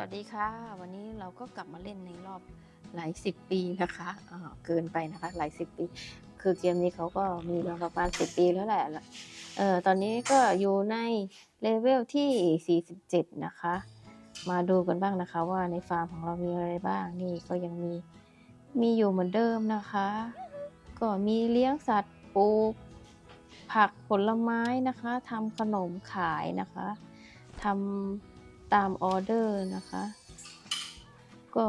วัสดีค่ะ วันนี้เราก็กลับมาเล่นในรอบหลายสิบปีนะคะอ่าเกินไปนะคะ หลายสิบปี คือเกมนี้เขาก็มีมาประมาณสิบปีแล้วแหละเออตอนนี้ก็อยู่ในเลเวลที่ 47 นะคะ มาดูกันบ้างนะคะ ว่าในฟาร์มของเรามีอะไรบ้างนี่ก็ยังมีมีอยู่เหมือนเดิมนะคะ ก็มีเลี้ยงสัตว์ปลูกผักผลไม้นะคะทำขนมขายนะคะทำ ตามออเดอร์นะคะ ก็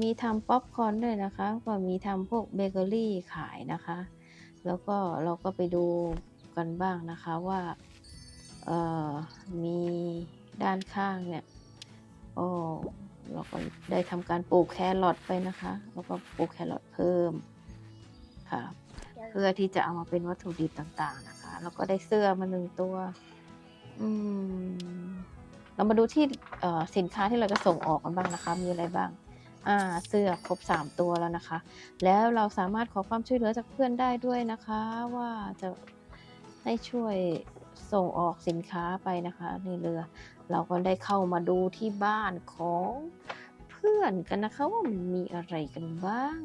มีทำป๊อปคอร์นด้วยนะคะ ก็มีทำพวกเบเกอรี่ขายนะคะ แล้วก็เราก็ไปดูกันบ้างนะคะว่ามีด้านข้างเนี่ยโอ้เราก็ได้ทำการปลูกแครอทไปนะคะ แล้วก็ปลูกแครอทเพิ่มค่ะเพื่อที่จะเอามาเป็นวัตถุดิบต่างๆนะคะ แล้วก็ได้เสื้อมาหนึ่งตัว อืม เรามาดูที่สินค้าที่เราจะส่งออกกันบ้างนะคะ มีอะไรบ้างอ่าเสื้อครบ 3 ตัวแล้วนะคะ แล้วเราสามารถขอความช่วยเหลือจากเพื่อนได้ด้วยนะคะ ว่าจะให้ช่วยส่งออกสินค้าไปนะคะในเรือ เราก็ได้เข้ามาดูที่บ้านของเพื่อนกันนะคะว่ามันมีอะไรกันบ้าง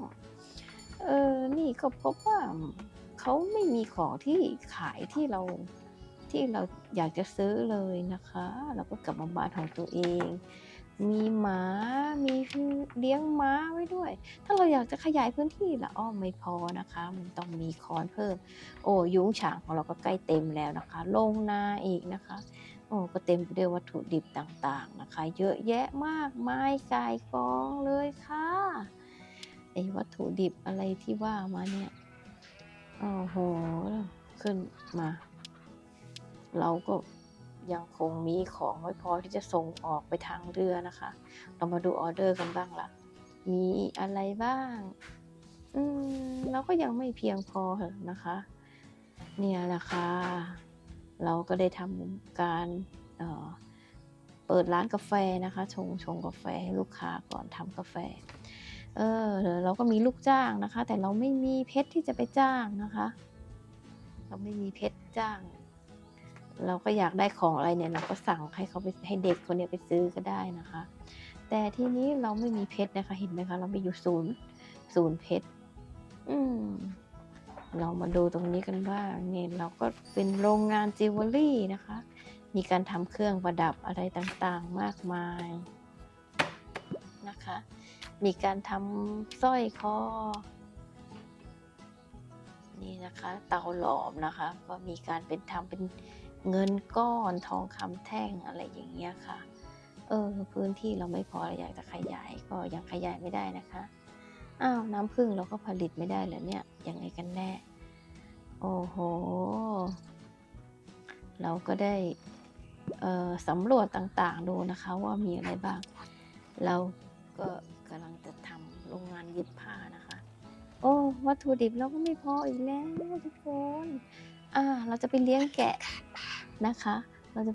เออ นี่ก็พบว่าเขาไม่มีของที่ขายที่เรา ที่เราอยากจะซื้อเลยนะคะ เราก็กลับมาบ้านของตัวเอง มีหมา มีเลี้ยงม้าไว้ด้วย ถ้าเราอยากจะขยายพื้นที่ละอ้อไม่พอนะคะ มันต้องมีคอนเพิ่ม โอ้ยุ้งฉางของเราก็ใกล้เต็มแล้วนะคะ ลงนาอีกนะคะ โอ้ก็เต็มไปด้วยวัตถุดิบต่างๆนะคะ เยอะแยะมากมายกายกองเลยค่ะไอ้วัตถุดิบอะไรที่ว่ามาเนี่ย โอ้โห ขึ้นมา เราก็ยังคงมีของไว้พอที่จะส่งออกไปทางเรือนะคะ เรามาดูออเดอร์กันบ้างละมีอะไรบ้าง อืมเราก็ยังไม่เพียงพอนะคะ เนี่ยแหละค่ะ เราก็ได้ทำการเเปิดร้านกาแฟนะคะ ชงชงกาแฟให้ลูกค้าก่อนทำกาแฟ เออเราก็มีลูกจ้างนะคะ แต่เราไม่มีเพชรที่จะไปจ้างนะคะ เราไม่มีเพชรจ้าง เราก็อยากได้ของอะไรเนี่ย เราก็สั่งให้เขาไปให้เด็กคนเนี้ยไปซื้อก็ได้นะคะ แต่ทีนี้เราไม่มีเพชรนะคะเห็นไหมคะ เราไม่อยู่ศูนย์ศูนย์เพชรอืมเรามาดูตรงนี้กันบ้างนี่ยเราก็เป็นโรงงานจิวเวลรี่นะคะ มีการทำเครื่องประดับอะไรต่างๆมากมายนะคะ มีการทำสร้อยคอ นี่นะคะ เตาหลอมนะคะ ก็มีการเป็นทำเป็นเงินก้อนทองคำแท่งอะไรอย่างเงี้ยค่ะ เออพื้นที่เราไม่พออยากจะขยายก็ยังขยายไม่ได้นะคะอ้าวน้ำผึ้งเราก็ผลิตไม่ได้เหรอเนี่ยยังไงกันแน่ โอ้โห เราก็ได้เอ่อสำรวจต่างๆดูนะคะว่ามีอะไรบ้าง เราก็กำลังจะทำโรงงานเย็บผ้านะ โอ้วัตถุดิบเราก็ไม่พออีกแล้วทุกคน อ่า เราจะไปเลี้ยงแกะนะคะ